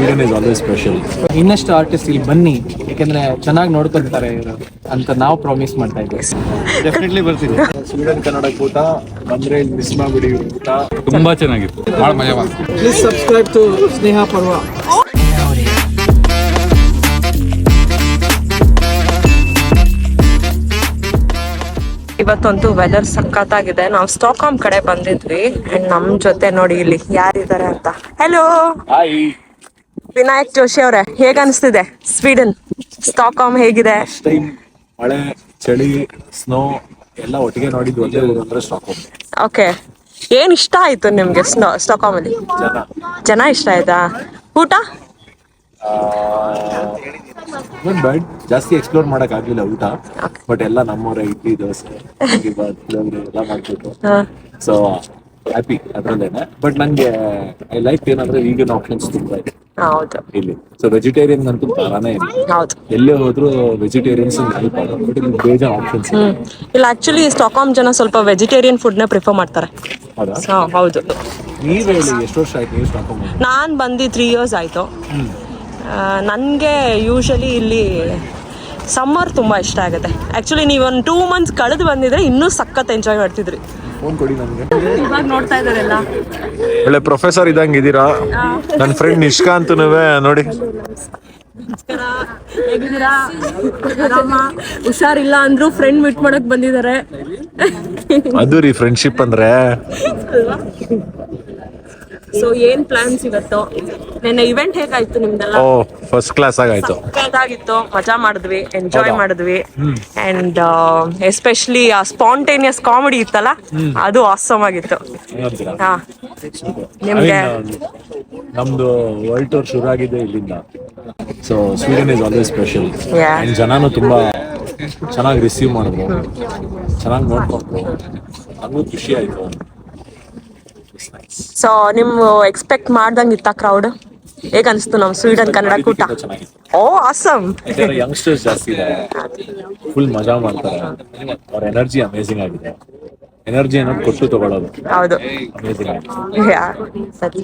Sweden is always special ಇನ್ನಷ್ಟು artist ಇಲ್ಲಿ ಬನ್ನಿ ಯಾಕಂದ್ರೆ ಚೆನ್ನಾಗಿ ನೋಡ್ಕೊಳ್ತಾರೆ ಅಂತ ನಾವು ಪ್ರಾಮಿಸ್ ಮಾಡ್ತಾ ಇದ್ದೀವಿ. ಡೆಫಿನೆಟ್ಲಿ ಬರ್ತೀನಿ. ಸ್ವೀಡನ್ ಕನ್ನಡ ಕೂಟ ಬಂದ್ರೆ ಇಲ್ಲಿ ಮಿಸ್ ಮಾಡ್ಬಿಡಿ ಊಟ ತುಂಬಾ ಚೆನ್ನಾಗಿತ್ತು. ಬಹಳ ಮಜಾ ಬಂತು. ಪ್ಲೀಸ್ ಸಬ್ಸ್ಕ್ರೈಬ್ ಟು ಸ್ನೇಹ ಪರ್ವ ಇವತ್ತಂತೂ ವೆದರ್ ಸಖತ್ತಾಗಿದೆ ನಾವು ಸ್ಟಾಕ್ಹಾಮ್ ಕಡೆ ಬಂದಿದ್ವಿ. ಅಂಡ್ ನಮ್ ಜೊತೆ ನೋಡಿ ಇಲ್ಲಿ ಯಾರಿದ್ದಾರೆ ಅಂತ. ಹೆಲೋ ಹಾಯ್ ವಿನಾಯಕ್ ಜೋಶಿ ಅವರೇ ಹೇಗ ಅನಿಸ್ತಿದೆ? ಸ್ವೀಡನ್ ಸ್ಟಾಕ್ಹಾಮ್ ಹೇಗಿದೆ? ಟೈಮ್ ಮಳೆ ಚಳಿ ಸ್ನೋ ಎಲ್ಲ ಒಟ್ಟಿಗೆ ನೋಡಿದ್ವಿ ಒಂದೇ ಊರು ಅಂದ್ರೆ ಸ್ಟಾಕ್ಹೋಮ್. ಓಕೆ. ಏನ್ ಇಷ್ಟ ಆಯ್ತು ನಿಮ್ಗೆ ಸ್ಟಾಕ್ಹಾಮ್ ಅಲ್ಲಿ ಜನ ಜನ ಇಷ್ಟ ಆಯ್ತಾ? ಊಟ? ಬಟ್ ಜಾಸ್ತಿ ಎಕ್ಸ್ಪ್ಲೋರ್ ಮಾಡಕ್ ಆಗ್ಲಿಲ್ಲ ಊಟ ಬಟ್ ಎಲ್ಲ ನಮ್ಮೂರ ಇಡ್ಲಿ ದೋಸೆ ಪುಳಿಯೋಗರೆ ಎಲ್ಲ ಮಾಡ್ಬಿಟ್ಟು ಹಾ. ಸೊ ಹ್ಯಾಪಿ ಅದ್ರಲ್ಲೇನೆ. ಬಟ್ ನಂಗೆ ಐ ಲೈಕ್ ಏನಂದ್ರೆ ಈಗಿನ ಆಪ್ಷನ್ಸ್ ತುಂಬಾ ಇದೆ ಹೌದು. ಇಲ್ಲಿ. ಸೊ ವೆಜಿಟೇರಿಯನ್ ಅಂತೂ ಬರಾನೇ ಇಲ್ಲ. ಹೌದು. ಎಲ್ಲೇ ಹೋದ್ರು ವೆಜಿಟೇರಿಯನ್ಸ್ ಹೆಲ್ಪ್ ಆಗೋದು. ಬಟ್ ಇಲ್ಲಿ ಬೇಜಾನ್ ಆಪ್ಷನ್ಸ್ ಇದೆ ಇಲ್ಲ ಆಕ್ಚುಲಿ ಸ್ಟಾಕ್ಹಾಮ್ ಜನ ಸ್ವಲ್ಪ ವೆಜಿಟೇರಿಯನ್ ಫುಡ್ನ ಪ್ರಿಫರ್ ಮಾಡ್ತಾರೆ. ಹೌದಾ? ಹೌದು. ನೀವ್ ಹೇಳಿ ಎಷ್ಟು ವರ್ಷ ಆಯ್ತು ನೀವು ಸ್ಟಾಕ್ ನಾನು ಬಂದು ತ್ರೀ ಇಯರ್ಸ್ ಆಯಿತು. ನನಗೆ ಯೂಶಲಿ ಇಲ್ಲಿ ಸಮ್ಮರ್ ತುಂಬಾ ಇಷ್ಟ ಆಗುತ್ತೆ. ಆಕ್ಚುಲಿ ನೀವು ಒಂದು ಟೂ ಮಂತ್ಸ್ ಕಳೆದು ಬಂದಿದ್ರೆ ಇನ್ನೂ ಸಖತ್ ಎಂಜಾಯ್ ಮಾಡ್ತಿದ್ರಿ. ಫೋನ್ ಕೊಡಿ ನನಗೆ. ಇವಾಗ ನೋಡ್ತಾ ಇದ್ದಾರೆಲ್ಲ. ಒಳ್ಳೆ ಪ್ರೊಫೆಸರ್ ಇದ್ದಂಗೆ ಇದೀರಾ ನನ್ನ ಫ್ರೆಂಡ್ ನಿಷ್ಕಾಂತನವೇ ನೋಡಿ. ಹೇಗಿದ್ದೀರಾ? ಆರಾಮ? ಹುಷಾರಿಲ್ಲ ಅಂದ್ರು ಫ್ರೆಂಡ್ ಮೀಟ್ ಮಾಡಕ್ ಬಂದಿದ್ದಾರೆ. ಅದು ರೀ ಫ್ರೆಂಡ್ಶಿಪ್ ಅಂದ್ರೆ. ಸೊ ಏನ್ ಪ್ಲಾನ್ಸ್ ಇವತ್ತು? ನಿನ್ನೆ ಇವೆಂಟ್ ಹೇಗಾಯ್ತು ನಿಮ್ದೆಲ್ಲ? ಓ ಫಸ್ಟ್ ಕ್ಲಾಸ್ ಆಗಾಯ್ತು. ಸಕ್ಕತ್ತಾಗಿತ್ತು ಮಜಾ ಮಾಡಿದ್ವಿ ಎಂಜಾಯ್ ಮಾಡಿದ್ವಿ. ಅಂಡ್ ಎಸ್ಪೆಷಲಿ ಆ ಸ್ಪಾಂಟೇನಿಯಸ್ ಕಾಮಿಡಿ ಇತ್ತಲ್ಲ ಅದು ಆಸಮ್ ಆಗಿತ್ತು. ಹಾ. ನಿಮ್ಗೆ? ನಮ್ದು ವರ್ಲ್ಡ್ ಟೂರ್ ಶುರು ಆಗಿದೆ ಇಲ್ಲಿಂದ. So Sweden is always special. And ಜನನು ತುಂಬಾ ಚೆನ್ನಾಗಿ ರಿಸೀವ್ ಮಾಡಿದ್ರು. ಚೆನ್ನಾಗಿ ನೋಡ್ಕೊಂಡ್ರು. ಅದು ಖುಷಿ ಆಯ್ತು. ಸೊ ನಿಮ್ ಎಕ್ಸ್ಪೆಕ್ಟ್ ಮಾಡ್ದಂಗ್ ಇತ್ತ ಕ್ರೌಡ್ ಹೇಗ ಅನ್ಸ್ತು ನಮ್ ಸ್ವೀಡನ್ ಕನ್ನಡ ಕೂಟ? ಓ ಆಸಮ್ ಯಂಗ್ಸ್ಟರ್ಸ್ ಜಾಸ್ತಿ ಇದೆ ಫುಲ್ ಮಜಾ ಮಾಡ್ತಾರೆ. ಅವ್ರ ಎನರ್ಜಿ ಅಮೇಸಿಂಗ್ ಆಗಿದೆ. ಎನರ್ಜಿ ಅನ್ನೋದು ಕೊಟ್ಟು ತಗೊಳ್ಳೋದು ಹೌದು.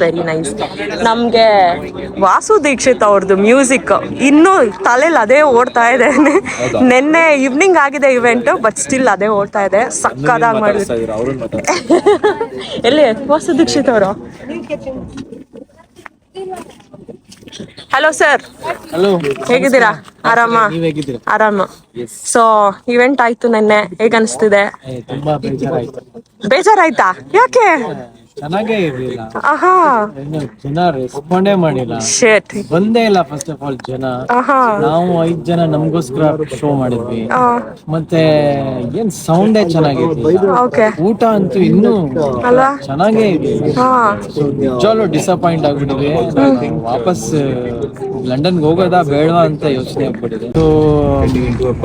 ವೆರಿ ನೈಸ್ ನಮ್ಗೆ ವಾಸು ದೀಕ್ಷಿತ್ ಅವ್ರದ್ದು ಮ್ಯೂಸಿಕ್ ಇನ್ನೂ ತಲೆಯಲ್ಲಿ ಅದೇ ಓಡ್ತಾ ಇದೆ. ನಿನ್ನೆ ಈವ್ನಿಂಗ್ ಆಗಿದೆ ಇವೆಂಟ್ ಬಟ್ ಸ್ಟಿಲ್ ಅದೇ ಓಡ್ತಾ ಇದೆ. ಸಕ್ಕದಾಗಿ ಮಾಡಿ ಎಲ್ಲಿ? ವಾಸು ದೀಕ್ಷಿತ್ ಅವರು? ಹಲೋ ಸರ್ ಹೇಗಿದ್ದೀರಾ? ಆರಾಮ? ಆರಾಮ. ಸೊ ಇವೆಂಟ್ ಆಯ್ತು ನೆನ್ನೆ. ಹೇಗನ್ಸ್ತಿದೆ? ಬೇಜಾರಾಯ್ತಾ. ಯಾಕೆ? ಚೆನ್ನಾಗೇ ಇರ್ಲಿಲ್ಲ. ಆಹಾ. ಜನ ರೆಸ್ಪಾಂಡೇ ಮಾಡಿಲ್ಲ. ಶೇಟ್ ಬಂದೇ ಇಲ್ಲ ಫಸ್ಟ್ ಆಫ್ ಆಲ್ ಜನ. ಆಹಾ. ನಾವು ಐದ್ ಜನ ನಮಗೋಸ್ಕರ ಶೋ ಮಾಡಿದ್ವಿ. ಮತ್ತೆ ಏನ್ ಸೌಂಡೇ ಚೆನ್ನಾಗಿದೆ ಓಕೆ ಊಟ ಅಂತೂ ಇನ್ನೂ ಅಲ್ವಾ ಚೆನ್ನಾಗೇ ಇದೆ ಹಾ. ಡಿಸಪಾಯಿಂಟ್ ಆಗ್ಬಿಟ್ಟಿದೆ. ವಾಪಸ್ ಲಂಡನ್ಗೆ ಹೋಗೋದಾ ಬೇಡವಾ ಅಂತ ಯೋಚನೆ ಆಗ್ಬಿಟ್ಟಿದೆ. ಸೊ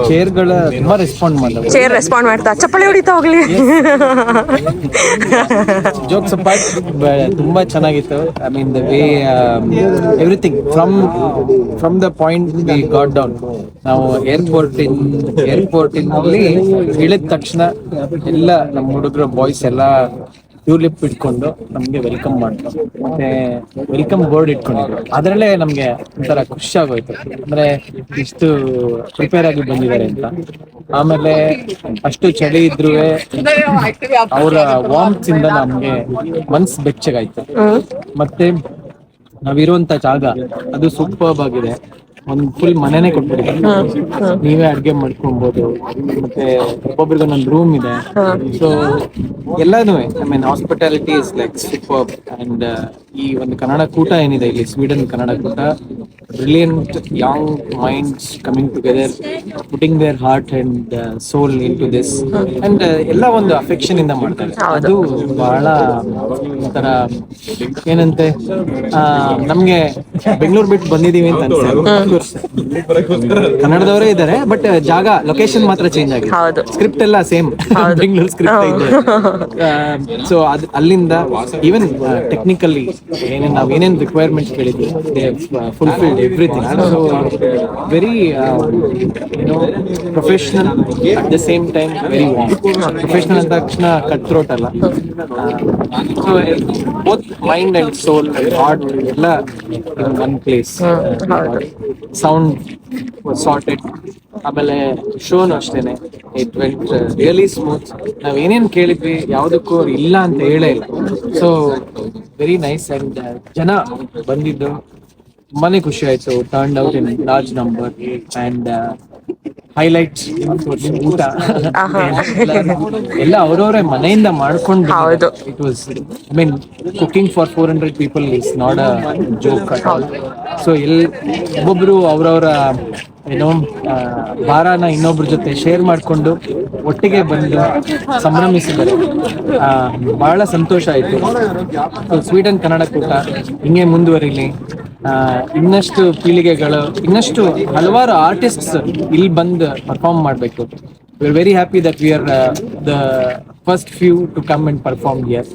ಚೇರ್ಗಳ ತುಂಬಾ ರೆಸ್ಪಾಂಡ್ ಮಾಡಿದ್ರು. ಚೇರ್ ರೆಸ್ಪಾಂಡ್ ಮಾಡ್ತಾ ಚಪ್ಪಲಿ ಹೊಡಿತಾ ಹೋಗ್ಲಿ. ಜೋಕ್ಸ್ ಅಪಾರ್ಟ್ ತುಂಬಾ ಚೆನ್ನಾಗಿತ್ತು. I mean the way everything from from the point we got down ನಾವು ಏರ್ಪೋರ್ಟ್ ಇನ್ ಏರ್ಪೋರ್ಟ್ ಅಲ್ಲಿ ಇಳಿದ ತಕ್ಷಣ ಎಲ್ಲ ನಮ್ಮ ಹುಡುಗರು ಬಾಯ್ಸ್ ಎಲ್ಲ ಟ್ಯೂಲಿಪ್ ಇಟ್ಕೊಂಡು ನಮ್ಗೆ ವೆಲ್ಕಮ್ ಮಾಡಿದ್ರು ಮತ್ತೆ ವೆಲ್ಕಮ್ ಬೋರ್ಡ್ ಇಟ್ಕೊಂಡಿದ್ರು. ಅದರಲ್ಲೇ ನಮ್ಗೆ ಒಂಥರ ಖುಷಿ ಆಗೋಯ್ತು. ಅಂದ್ರೆ ಇಷ್ಟು ಪ್ರಿಪೇರ್ ಆಗಿ ಬಂದಿದ್ದಾರೆ ಅಂತ. ಆಮೇಲೆ ಅಷ್ಟು ಚಳಿ ಇದ್ರೂ ಅವರ ವಾಮ್ಸ್ ಇಂದ ನಮ್ಗೆ ಮನ್ಸ್ ಬೆಚ್ಚಗಾಯ್ತು. ಮತ್ತೆ ನಾವಿರುವಂತ ಜಾಗ ಅದು ಸೂಪರ್ಬ್ ಆಗಿದೆ. ಒಂದ್ ಫುಲ್ ಮನೆನೇ ಕೊಟ್ಬಿಟ್ಟಿದ್ದಾರೆ ನೀವೇ ಅಡ್ಗೆ ಮಾಡ್ಕೊಬಹುದು ಮತ್ತೆ ಒಬ್ಬೊಬ್ರಿಗೆ ಒಂದೊಂದು ರೂಮ್ ಇದೆ. ಸೊ ಎಲ್ಲಾನು I mean hospitality is like super and ಈ ಒಂದು ಕನ್ನಡ ಕೂಟ ಏನಿದೆ ಇಲ್ಲಿ? Sweden Kannada Koota. Brilliant young minds coming together putting their heart and soul into this and ಎಲ್ಲ ಒಂದು ಅಫೆಕ್ಷನ್ ಇಂದ ಮಾಡ್ತಾರೆ. ಅದು ಬಹಳ ಒಂಥರ ಏನಂತೆ ಆ, ನಮ್ಗೆ ಬೆಂಗಳೂರು ಬಿಟ್ಟು ಬಂದಿದೀವಿ ಅಂತ ಅನ್ಸುತ್ತೆ. ಕನ್ನಡದವರೇ ಇದ್ದಾರೆ ಬಟ್ ಜಾಗ ಲೊಕೇಶನ್ ಮಾತ್ರ ಚೇಂಜ್ ಆಗಿದೆ. ಹೌದು. ಸ್ಕ್ರಿಪ್ಟ್ ಎಲ್ಲ ಸೇಮ್ ಬೆಂಗಳೂರು ಸ್ಕ್ರಿಪ್ಟ್ ಸೊ ಅದ್ ಅಲ್ಲಿಂದ ಈವನ್ ಟೆಕ್ನಿಕಲಿ ಏನೇನ್ ನಾವ್ ಏನೇನ್ ರಿಕ್ವೈರ್ಮೆಂಟ್ಸ್ ಕೇಳಿದ್ವಿ fulfilled everything. So very, um, you know, professional at the same time very warm. Professional ಅಂದ ತಕ್ಷಣ ಕಟ್ರೋಟ್ ಅಲ್ಲ so both mind and soul and heart ಎಲ್ಲ in one place sound sorted ಆಮೇಲೆ ಶೋನು ಅಷ್ಟೇನೆ. ಇಟ್ ವೆಂಟ್ ರಿಯಲಿ ಸ್ಮೂತ್ ನಾವ್ ಏನೇನ್ ಕೇಳಿದ್ವಿ ಯಾವುದಕ್ಕೂ ಇಲ್ಲ ಅಂತ ಹೇಳೇ ಇಲ್ಲ. ಸೊ ವೆರಿ ನೈಸ್ ಅಂಡ್ ಜನ ಬಂದಿದ್ದು. ತುಂಬಾನೇ ಖುಷಿ ಆಯ್ತು. Turn out in large number and highlights ಊಟ. ಎಲ್ಲ ಅವ್ರವ್ರೆ ಮನೆಯಿಂದ ಮಾಡ್ಕೊಂಡು ಹೌದು. It was I mean cooking for four hundred people is not a joke at all so L ಒಬ್ಬೊಬ್ರು ಅವ್ರವ್ರ ಏನೋ ಭಾರನ ಇನ್ನೊಬ್ರ ಜೊತೆ ಶೇರ್ ಮಾಡ್ಕೊಂಡು ಒಟ್ಟಿಗೆ ಬಂದು ಸಂಭ್ರಮಿಸಿದ್ದಾರೆ. ಬಹಳ ಸಂತೋಷ ಆಯ್ತು. ಸ್ವೀಡನ್ ಕನ್ನಡ ಕೂಟ ಹಿಂಗೆ ಮುಂದುವರಿಲಿ. ಇನ್ನಷ್ಟು ಪೀಳಿಗೆಗಳು, ಇನ್ನಷ್ಟು ಹಲವಾರು ಆರ್ಟಿಸ್ಟ್ಸ್ ಇಲ್ಲಿ ಬಂದು ಪರ್ಫಾರ್ಮ್ ಮಾಡಬೇಕು. We are very happy that we are the first few to come and perform year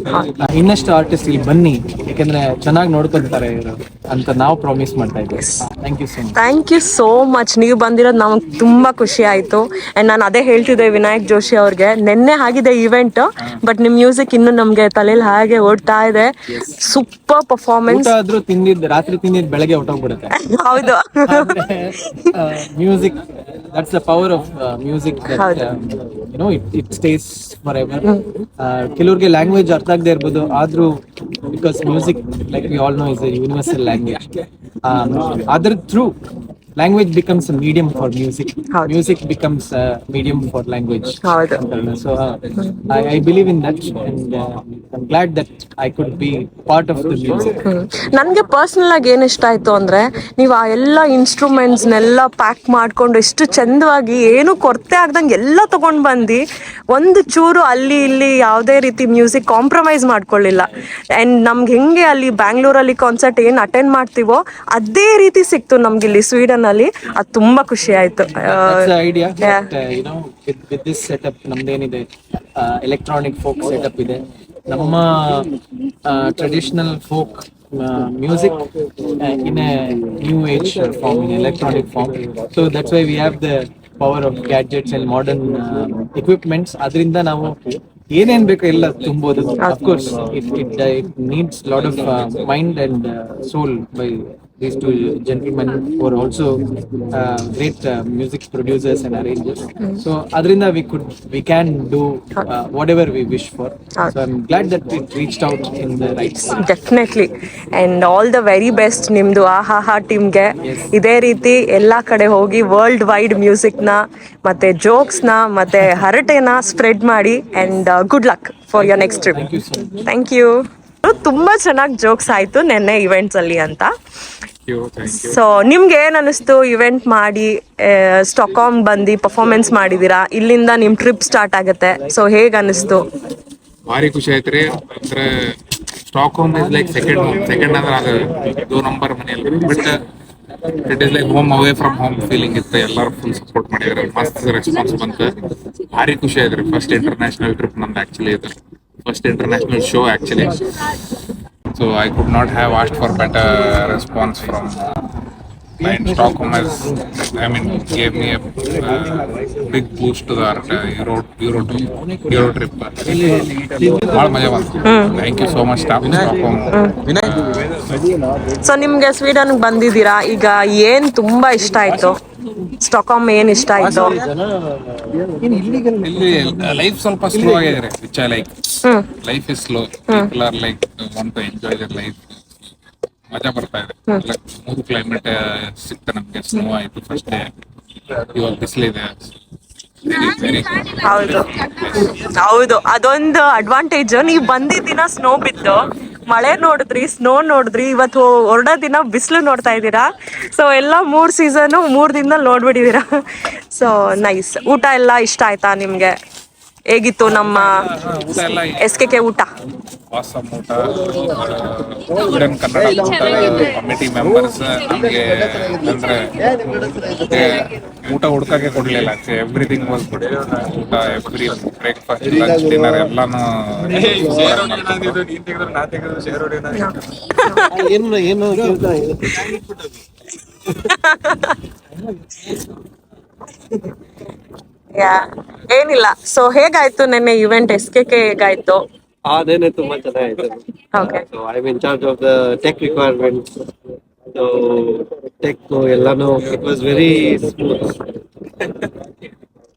ಇನ್ನಷ್ಟು ಆರ್ಟಿಸ್ಟ್ ಇಲ್ಲಿ ಬನ್ನಿ ಯಾಕಂದ್ರೆ ಚೆನ್ನಾಗಿ ನೋಡ್ಕೊಳ್ತಾರೆ ಇವರು ಅಂತ ನಾವು ಪ್ರಾಮಿಸ್ ಮಾಡ್ತಾ ಇದ್ದೀವಿ. Thank you so much thank you so much ನೀವು ಬಂದಿರೋದು ನಮಗೆ ತುಂಬಾ ಖುಷಿ ಆಯ್ತು. ಅಂಡ್ ನಾನು ಅದೇ ಹೇಳ್ತಿದ್ದೆ ವಿನಾಯಕ್ ಜೋಶಿ ಅವ್ರಿಗೆ ನಿನ್ನೆ ಆಗಿದೆ ಇವೆಂಟ್ ಬಟ್ ನಿಮ್ ಮ್ಯೂಸಿಕ್ ಇನ್ನು ನಮ್ಗೆ ತಲೆಯಲ್ಲಿ ಹಾಗೆ ಓಡ್ತಾ ಇದೆ. ಸೂಪರ್ ಪರ್ಫಾರ್ಮೆನ್ಸ್ ಆದ್ರೂ ತಿಂದಿದ್ದು ರಾತ್ರಿ ತಿಂದಿದ್ದು ಬೆಳಗ್ಗೆ ಹೊಟ್ಟೋಗ್ಬಿಡುತ್ತೆ. ಹೌದು. Music that's the power of music you know it it stays forever ಕೆಲವ್ರಿಗೆ ಲ್ಯಾಂಗ್ವೇಜ್ ಅರ್ಥ ಆಗದೆ ಇರ್ಬೋದು. ಆದ್ರೂ because music like we all know is universal language ಅದ್ರ through language becomes medium for music ಹೌದು. Music becomes medium for language ಹೌದು. So I I believe in that and I'm glad that I could be part of the music ನನಗೆ personal ಆಗಿ ಏನು ಇಷ್ಟ ಆಯ್ತು ಅಂದ್ರೆ ನೀವು ಆ ಎಲ್ಲ ಇನ್ಸ್ಟ್ರೂಮೆಂಟ್ಸ್ನೆಲ್ಲ ಪ್ಯಾಕ್ ಮಾಡ್ಕೊಂಡು ಎಷ್ಟು ಚಂದವಾಗಿ ಏನು ಕೊರತೆ ಆಗ್ದಂಗೆ ಎಲ್ಲ ತಗೊಂಡ್ ಬಂದು ಒಂದು ಚೂರು ಅಲ್ಲಿ ಇಲ್ಲಿ ಯಾವುದೇ ರೀತಿ ಮ್ಯೂಸಿಕ್ ಕಾಂಪ್ರಮೈಸ್ ಮಾಡ್ಕೊಳ್ಳಿಲ್ಲ. ಅಂಡ್ ನಮ್ಗೆ ಹೆಂಗೆ ಅಲ್ಲಿ ಬ್ಯಾಂಗ್ಳೂರಲ್ಲಿ ಕಾನ್ಸರ್ಟ್ ಏನ್ ಅಟೆಂಡ್ ಮಾಡ್ತೀವೋ ಅದೇ ರೀತಿ ಸಿಕ್ತು ನಮ್ಗೆ ಇಲ್ಲಿ ಸ್ವೀಡನ್ ಅಲ್ಲಿ ಅದು ತುಂಬಾ ಖುಷಿ ಆಯ್ತು. ಐಡಿಯಾ with, with ನಮ್ದೇನಿದೆ ಎಲೆಕ್ಟ್ರಾನಿಕ್ ಫೋಕ್ ಸೆಟಪ್ ಇದೆ. ನಮ್ಮ traditional folk music in a new age form in electronic form so that's why we have the power of gadgets and modern equipments ಅದರಿಂದ ನಾವು ಏನೇನ್ ಬೇಕೋ ಎಲ್ಲ ತುಂಬೋದು. Of course it it it needs lot of mind and soul by these two gentlemen who are also uh, great uh, music producers and arrangers. So Adrinda we could we can do uh, whatever we wish for. So I'm glad that it reached out in the right time. Definitely and all the very best ನಿಮ್ಮದು ಆಹಾಹಾ ಟೀಮ್ಗೆ ಇದೇ ರೀತಿ ಎಲ್ಲ ಕಡೆ ಹೋಗಿ world wide ಮ್ಯೂಸಿಕ್ನ ಮತ್ತು ಜೋಕ್ಸ್ನ ಮತ್ತು ಹರಟೆನ ಸ್ಪ್ರೆಡ್ ಮಾಡಿ and good luck for your next trip thank you ತುಂಬ ಚೆನ್ನಾಗಿ ಜೋಕ್ಸ್ ಆಯ್ತು ನೆನ್ನೆ ಇವೆಂಟ್ಸಲ್ಲಿ ಅಂತ. ಸೊ ನಿಮ್ಗೆ ಏನ್ ಅನಿಸ್ತು ಇವೆಂಟ್ ಮಾಡಿ ಸ್ಟಾಕ್ಹಾಮ್ ಬಂದಿ ಪರ್ಫಾರ್ಮೆನ್ಸ್ ಮಾಡಿದೀರಾ? ಇಲ್ಲಿಂದ ನಿಮ್ ಟ್ರಿಪ್ ಸ್ಟಾರ್ಟ್ ಆಗುತ್ತೆ. ಸೊ ಹೇಗ್ ಅನಿಸ್ತು? ಭಾರಿ ಖುಷಿ ಆಯ್ತ್ರಿ ಅಂದ್ರೆ Stockholm is like second home second ಅಂದ್ರೆ ಅದು ಇದು ನಂಬರ್ ಮನೆಯಲ್ಲಿ. But it is like home away from home feeling ಇತ್ತು. ಎಲ್ಲರೂ ಫುಲ್ ಸಪೋರ್ಟ್ ಮಾಡಿದ್ರು ಮಸ್ತ್ ರೆಸ್ಪಾನ್ಸ್ ಬಂತು. ಭಾರಿ ಖುಷಿ ಆಯ್ತ್ರಿ ಫಸ್ಟ್ ಇಂಟರ್ನ್ಯಾಷನಲ್ ಟ್ರಿಪ್ ನಂದು ಆಕ್ಚುಲಿ ಇದು. first international show actually. So I could not have asked for better response from client Stockholm has, I mean, gave me a uh, big boost to the art, uh, Euro, Euro, Euro trip. ಭಾಳ ಮಜಾ ಬಂತು. Thank you so much staff Stockholm so ನಿಮ್ಗೆ Sweden ಬಂದಿದ್ದೀರಾ? ಈಗ ಏನ್ ತುಂಬಾ ಇಷ್ಟ ಆಯ್ತು? ಸ್ಟಾಕ್ಹೋಮ್ ಏನ್ ಇಷ್ಟ ಆಯ್ತು? ಇಲ್ಲಿ ಲೈಫ್ ಸ್ವಲ್ಪ ಸ್ಲೋ ಆಗಿದೆ which I like life is slow people are like want to enjoy their life ಮಜಾ ಬರ್ತಾ ಇದೆ. ಮೂರು ಕ್ಲೈಮೇಟ್ ಸಿಕ್ತ ನಮ್ಗೆ. ಸ್ನೋ ಆಯ್ತು ಫಸ್ಟ್ ಡೇ ಇವಾಗ ಬಿಸಿಲಿದೆ. ಹೌದು. ಹೌದು. ಅದೊಂದು ಅಡ್ವಾಂಟೇಜ್ ನೀವ್ ಬಂದಿದ್ ದಿನ ಸ್ನೋ ಬಿತ್ತು. ಮಳೆ ನೋಡಿದ್ರಿ ಸ್ನೋ ನೋಡಿದ್ರಿ. ಇವತ್ತು ಹೊರಡೋ ದಿನ ಬಿಸಿಲು ನೋಡ್ತಾ ಇದ್ದೀರಾ? ಸೊ ಎಲ್ಲ ಮೂರ್ ಸೀಸನು ಮೂರ್ ದಿನದಲ್ಲಿ ನೋಡ್ಬಿಟ್ಟಿದ್ದೀರಾ? ಸೊ ನೈಸ್ ಊಟ ಎಲ್ಲ ಇಷ್ಟ ಆಯ್ತಾ ನಿಮ್ಗೆ? ಹೇಗಿತ್ತು ನಮ್ಮ ಎಸ್ ಕೆ ಕೆ ಊಟ? ಆಸಮ್ ಊಟ ಸ್ವೀಡನ್ ಕನ್ನಡ ಕಮಿಟಿ ಮೆಂಬರ್ಸ್ ನಮಗೆ ಅಂದ್ರೆ ಊಟ ಹುಡ್ಕಕ್ಕೆ ಕೊಡ್ಲಿಲ್ಲ ಎವ್ರಿಥಿಂಗ್ ವಾಸ್ ಗುಡ್ ಊಟ ಎವ್ರಿ ಬ್ರೇಕ್ಫಾಸ್ಟ್ ಲಂಚ್ ಡಿನ್ನರ್ ಎಲ್ಲಾನು ಏನು ಏನು ಏನಿಲ್ಲ. ಸೊ ಹೇಗಾಯ್ತು ನೆನ್ನೆ ಇವೆಂಟ್ ಎಸ್ ಕೆ ಕೆ ಹೇಗಾಯ್ತು? ಅದೇನೆ ತುಂಬಾ ಚೆನ್ನಾಗಿತ್ತು okay so I in charge of the tech requirement so tech ಎಲ್ಲಾನು ಇಟ್ ವಾಸ್ ವೆರಿ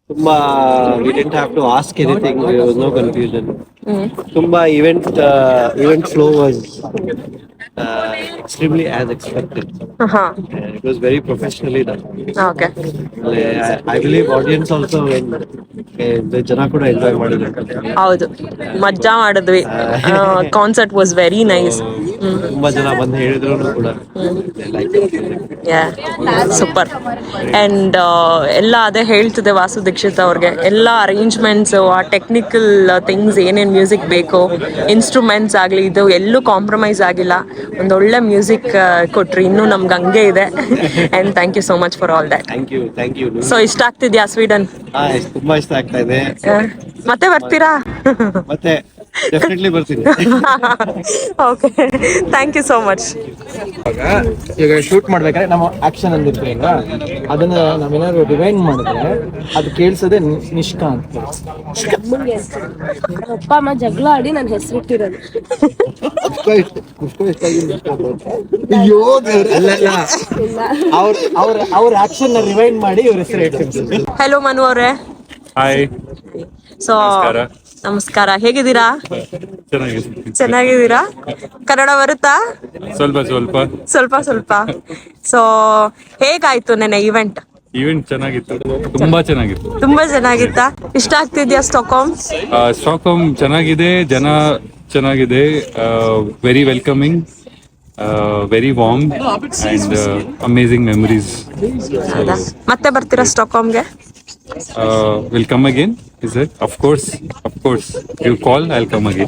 ತುಂಬಾ we didn't have to ask anything no confusion ತುಂಬಾ event event flow was extremely as expected ಹಾ it was very professionally done okay I believe audience also ಜನ ಕೂಡ enjoy ಮಾಡಿದ್ರು. ಹೌದು. ಮಜ್ಜಾ ಮಾಡಿದ್ವಿ. Concert was very nice ತುಂಬಾ ಜನ ಬಂದು ಹೇಳಿದ್ರು ಕೂಡ. ಸೂಪರ್ ಅಂಡ್ ಎಲ್ಲ ಅದೇ ಹೇಳ್ತಿದೆ ವಾಸು ದೀಕ್ಷಿತ್ ಅವ್ರಿಗೆ. ಎಲ್ಲ ಅರೇಂಜ್ಮೆಂಟ್ಸ್ ಆ ಟೆಕ್ನಿಕಲ್ ಥಿಂಗ್ಸ್ ಏನೇನು ಮ್ಯೂಸಿಕ್ ಬೇಕು ಇನ್ಸ್ಟ್ರೂಮೆಂಟ್ಸ್ ಆಗಲಿ ಇದು ಎಲ್ಲೂ ಕಾಂಪ್ರಮೈಸ್ ಆಗಿಲ್ಲ. ಒಂದೊಳ್ಳೆ ಮ್ಯೂಸಿಕ್ ಕೊಟ್ರಿ. ಇನ್ನೂ ನಮ್ಗೆ ಹಂಗೆ ಇದೆ. And thank you so much for all that you thank you so ಇಷ್ಟ ಆಗ್ತಿದ್ಯಾ ಸ್ವೀಡನ್ ತುಂಬಾ ಇಷ್ಟ ಆಗ್ತಾ ಇದೆ ಮತ್ತೆ ಬರ್ತೀರಾ? ಮತ್ತೆ ಡೆಫಿನೆಟ್ಲಿ ಬರ್ತೀನಿ. Okay thank you so much ಈಗ ಶೂಟ್ ಮಾಡ್ಬೇಕಾದ್ರೆ ನಮ್ಮ ಆಕ್ಷನ್ ಅಂದಿರ್ತೀವಿ ಅಲ್ವಾ? ಅದನ್ನ ನಾವೇನಾದ್ರು ರಿವೈಂಡ್ ಮಾಡಿದ್ರೆ ಅದು ಕೇಳಿಸೋದೆ ನಿಷ್ಕ ಅಂತ. ಅಪ್ಪ ಅಮ್ಮ ಜಗಳ ಆಡಿ ನನ್ನ ಹೆಸರಿಟ್ಟಿರೋದು. ಅಲ್ಲಲ್ಲ ಅವ್ರ ಅವ್ರ ಅವ್ರ ಆಕ್ಷನ್ನ ರಿವೈಂಡ್ ಮಾಡಿ ಇವ್ರ ಹೆಸರು ಇಟ್ಟಿರ್ತಾರೆ. ಹಲೋ ಮನು ಅವರೇ. ಹಾಯ್ ಸೊ ನಮಸ್ಕಾರ. ಹೇಗಿದ್ದೀರಾ? ಚೆನ್ನಾಗಿದೆ ಚೆನ್ನಾಗಿದ್ದೀರಾ? ಕನ್ನಡ ಬರುತ್ತಾ? ಸ್ವಲ್ಪ ಸ್ವಲ್ಪ. ಸ್ವಲ್ಪ ಸ್ವಲ್ಪ. ಸೊ ಹೇಗಾಯ್ತು ನೆನೆ ಇವೆಂಟ್ ಈವೆಂಟ್ ಚೆನ್ನಾಗಿತ್ತು. ತುಂಬಾ ಚೆನ್ನಾಗಿತ್ತು. ತುಂಬಾ ಚೆನ್ನಾಗಿತ್ತಾ? ಇಷ್ಟ ಆಗ್ತಿದ್ಯಾ ಸ್ಟಾಕ್ಹೋಮ್ ಸ್ಟಾಕ್ಹೋಮ್ ಚೆನ್ನಾಗಿದೆ. ಜನ ಚೆನ್ನಾಗಿದೆ. Very welcoming very warm and amazing memories ಮತ್ತೆ ಬರ್ತೀರಾ ಸ್ಟಾಕ್ಹೋಮ್ಗೆ will come again. Is it? Of course of course you call I come come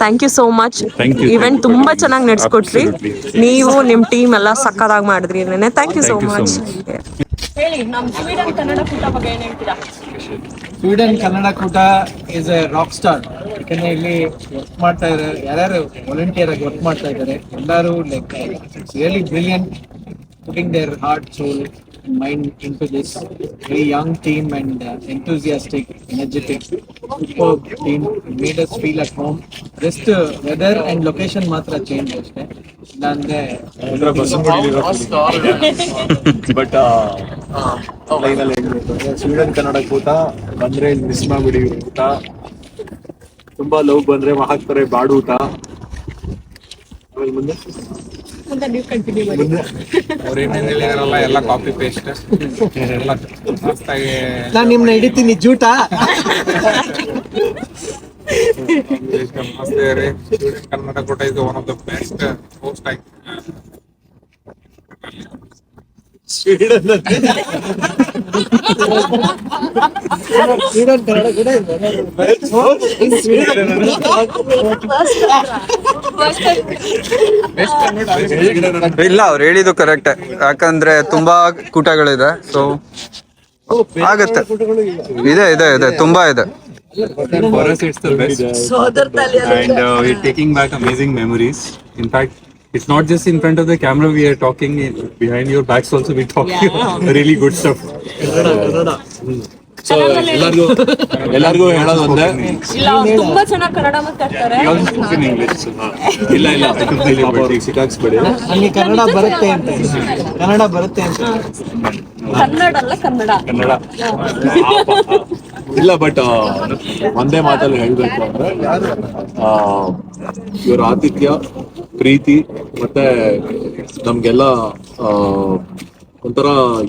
thank you so much Thank you, event thank you. ತುಂಬಾ ಚೆನ್ನಾಗಿ ನಡೆಸ್ಕೊಟ್ರಿ Absolutely. ನೀವು ನಿಮ್ team ಎಲ್ಲ ಸಕ್ಕದಾಗಿ ಮಾಡಿದ್ರಿ ನೆನೆ thank you so Thank you so much ಹೇಳಿ ನಮ್ ಸ್ವೀಡನ್ ಕನ್ನಡ ಕೂಟ ಬಗ್ಗೆ ಏನ್ ಹೇಳ್ತೀರಾ? ಸ್ವೀಡನ್ ಕನ್ನಡ ಕೂಟ ಇಸ್ ಎ ರಾಕ್ ಸ್ಟಾರ್ ಯಾಕಂದ್ರೆ ಇಲ್ಲಿ ವರ್ಕ್ ಮಾಡ್ತಾ ಇದ್ದಾರೆ. ಯಾರ್ಯಾರು ವಾಲಂಟಿಯರ್ ಆಗಿ ವರ್ಕ್ ಮಾಡ್ತಾ ಇದ್ದಾರೆ ಎಲ್ಲರೂ like really brilliant putting their heart soul mind into this very young team and enthusiastic energetic super team made us feel at home just weather and location ಮಾತ್ರ ಚೇಂಜ್ ಅಷ್ಟೇ ಇಲ್ಲಾಂದ್ರೆ ಬಟ್ ಲೈನಲ್ಲಿ ಹೇಳ್ಬೇಕು. Sweden Kannada ಕೂಟ ಬಂದ್ರೆ ಇಲ್ಲಿ ಮಿಸ್ ಮಾಡ್ಬಿಡಿ ಊಟ. ತುಂಬಾ ಲವ್ ಬಂದ್ರೆ ಹಾಕ್ತಾರೆ ಬಾಡು ಊಟ ಆಮೇಲ್ ಮುಂದೆ? ಮುಂದೆ ಅವ್ರು ಏನೇನು ಹೇಳಿದಾರಲ್ಲ ಎಲ್ಲ ಕಾಪಿ ಪೇಸ್ಟ್ ಎಲ್ಲ ಮಸ್ತಾಗಿ ನಾನು ನಿಮ್ನ ಹಿಡಿತೀನಿ ಜೂಟ. ಸ್ವೀಡನ್ ಇದೆ ರೀ. ಸ್ಟೂಡೆಂಟ್ ಕನ್ನಡ ಕೂಟ ಇದು ಒನ್ ಆಫ್ ದ ಬೆಸ್ಟ್ ಆಗಿ. ಸ್ವೀಡನ್ ಕನ್ನಡ ಕೂಡ ಇಲ್ಲ ಅವ್ರು ಹೇಳಿದ್ದು ಕರೆಕ್ಟ್ ಯಾಕಂದ್ರೆ ತುಂಬಾ ಕೂಟಗಳಿದೆ ಸೊ ಆಗತ್ತೆ ಇದೆ ಇದೆ ಇದೆ ತುಂಬಾ ಇದೆ For us, it's the best. and uh, we're taking back amazing memories. In fact, it's not just in front of the camera we are talking, in, behind your backs also we talk yeah. really good stuff. So ಎಲ್ಲರಿಗೂ ಎಲ್ಲರಿಗೂ ಹೇಳೋದು ಒಂದೇ. ಇಲ್ಲ ಅವ್ರು ತುಂಬಾ ಚೆನ್ನಾಗಿ ಕನ್ನಡ ಮಾತಾಡ್ತಾರೆ. ಇಲ್ಲ ಇಲ್ಲ ಪಾಪ ಅವ್ರಿಗೆ ಸಿಕ್ಕಾಕ್ಸ್ಬೇಡಿ ನನಗೆ ಕನ್ನಡ ಬರುತ್ತೆ ಅಂತ. ಕನ್ನಡ ಬರುತ್ತೆ ಅಂತ. ಕನ್ನಡ ಅಲ್ಲ ಕನ್ನಡ. ಕನ್ನಡ. ಇಲ್ಲ ಬಟ್ ಒಂದೇ ಮಾತಲ್ಲಿ ಹೇಳ್ಬೇಕು ಅಂದ್ರೆ ಆ, ಇವ್ರ ಆತಿಥ್ಯ ಪ್ರೀತಿ ಮತ್ತೆ ನಮ್ಗೆಲ್ಲ ಆ, ಒಂಥರ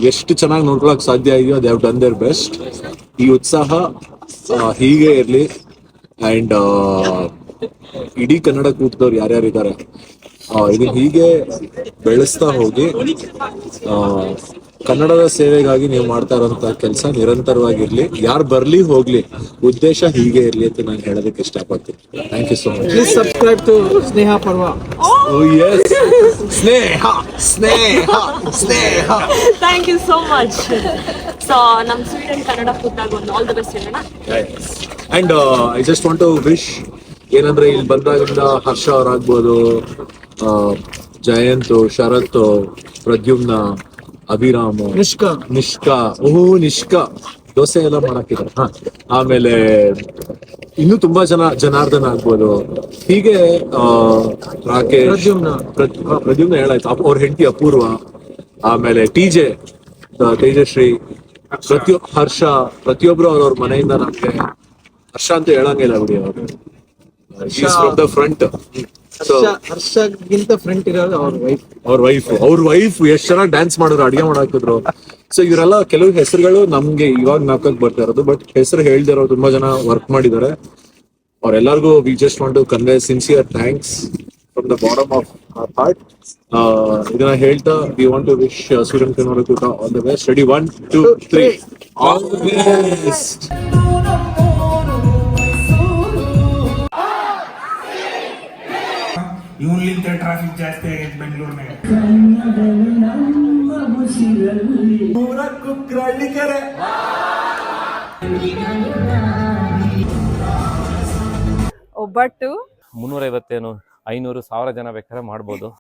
ಎಷ್ಟು ಚೆನ್ನಾಗಿ ನೋಡ್ಕೊಳಕ್ ಸಾಧ್ಯ ಇದೆಯೋ they have done their best ಈ ಉತ್ಸಾಹ ಹೀಗೆ ಇರ್ಲಿ. ಅಂಡ್ ಇಡೀ ಕನ್ನಡ ಕೂಟದವ್ರು ಯಾರ್ಯಾರು ಇದ್ದಾರೆ ಇದನ್ನ ಹೀಗೆ ಬೆಳೆಸ್ತಾ ಹೋಗಿ ಆ, ಕನ್ನಡದ ಸೇವೆಗಾಗಿ ನೀವು ಮಾಡ್ತಾ ಇರೋಂತ ಕೆಲಸ ನಿರಂತರವಾಗಿರ್ಲಿ. ಯಾರು ಬರ್ಲಿ ಹೋಗ್ಲಿ ಉದ್ದೇಶ ಹೀಗೆ ಇರ್ಲಿ ಅಂತ ನಾನು ಹೇಳೋದಕ್ಕೆ ಇಷ್ಟಪಡ್ತೀನಿ. Thank you so much please subscribe to Sneha Parva Sneha Sneha Sneha thank you so much so ನಮ್ ಸ್ವೀಡನ್ ಕನ್ನಡ ಫುಡ್ ಒಂದು ಆಲ್ ದ ಬೆಸ್ಟ್ ಹೇಳೋಣ. And I just want to wish ಏನಂದ್ರೆ ಇಲ್ಲಿ ಬಂದಾಗಿಂದ ಹರ್ಷ ಅವ್ರಾಗ್ಬೋದು ಜಯಂತ್ ಶರತ್ ಪ್ರದ್ಯುಮ್ನ ಅಭಿರಾಮ್ ನಿಷ್ಕಾ. ನಿಷ್ಕಾ. ಓಹೋ ನಿಷ್ಕಾ. ದೋಸೆ ಎಲ್ಲ ಮಾಡಾಕಿದ್ದಾರೆ ಹಾ. ಆಮೇಲೆ ಇನ್ನು ತುಂಬಾ ಜನ ಜನಾರ್ದನ್ ಆಗ್ಬೋದು. ಹೀಗೆ ಆ, ರಾಕೇಶ್ ಪ್ರದ್ಯುಮ್ನ. ಪ್ರದ್ಯುಮ್ನ ಹೇಳಾಯ್ತು. ಅವ್ರ ಹೆಂಡತಿ ಅಪೂರ್ವ. ಆಮೇಲೆ ಟಿ ಜೆ ತೇಜಶ್ರೀ ಪ್ರತಿಯೊ ಹರ್ಷ ಪ್ರತಿಯೊಬ್ರು ಅವ್ರವ್ರ ಮನೆಯಿಂದ ನಮ್ಗೆ. ಹರ್ಷ ಅಂತ ಹೇಳಂಗಿಲ್ಲ ಬಿಡಿ ಅವರು. From the front so Harsha ಹರ್ಷಗಿಂತ front ಇರೋದು ಅವ್ರ ವೈಫ್ ಅವ್ರ ವೈಫ್ ಅವ್ರ ವೈಫ್ ಎಷ್ಟ್ ಚೆನ್ನಾಗಿ ಡ್ಯಾನ್ಸ್ ಮಾಡಿದ್ರು ಅಡಿಗೆ ಮಾಡಾಕಿದ್ರು. ಸೊ ಇವರೆಲ್ಲ ಕೆಲವು ಹೆಸರುಗಳು ನಮ್ಗೆ ಇವಾಗ ನಾಲ್ಕಕ್ ಬರ್ತಾ ಇರೋದು ಬಟ್ ಹೆಸರು ಹೇಳ್ದಿರೋ ತುಂಬಾ ಜನ ವರ್ಕ್ ಮಾಡಿದ್ದಾರೆ. ಅವ್ರೆಲ್ಲರಿಗೂ we just want to convey sincere thanks from the bottom of heart ಇದನ್ನ ಹೇಳ್ತಾ we want to wish Sweden Kannada Koota all the best ready one two three all the best traffic ಜಾಸ್ತಿ ಆಗೈತೆ ಬೆಂಗಳೂರಿನಾಗ ಒಬ್ಬಟ್ಟು ಮುನ್ನೂರೈವತ್ತೇನು ಐನೂರು ಸಾವಿರ ಜನ ಬೇಕಾದ್ರೆ ಮಾಡ್ಬೋದು.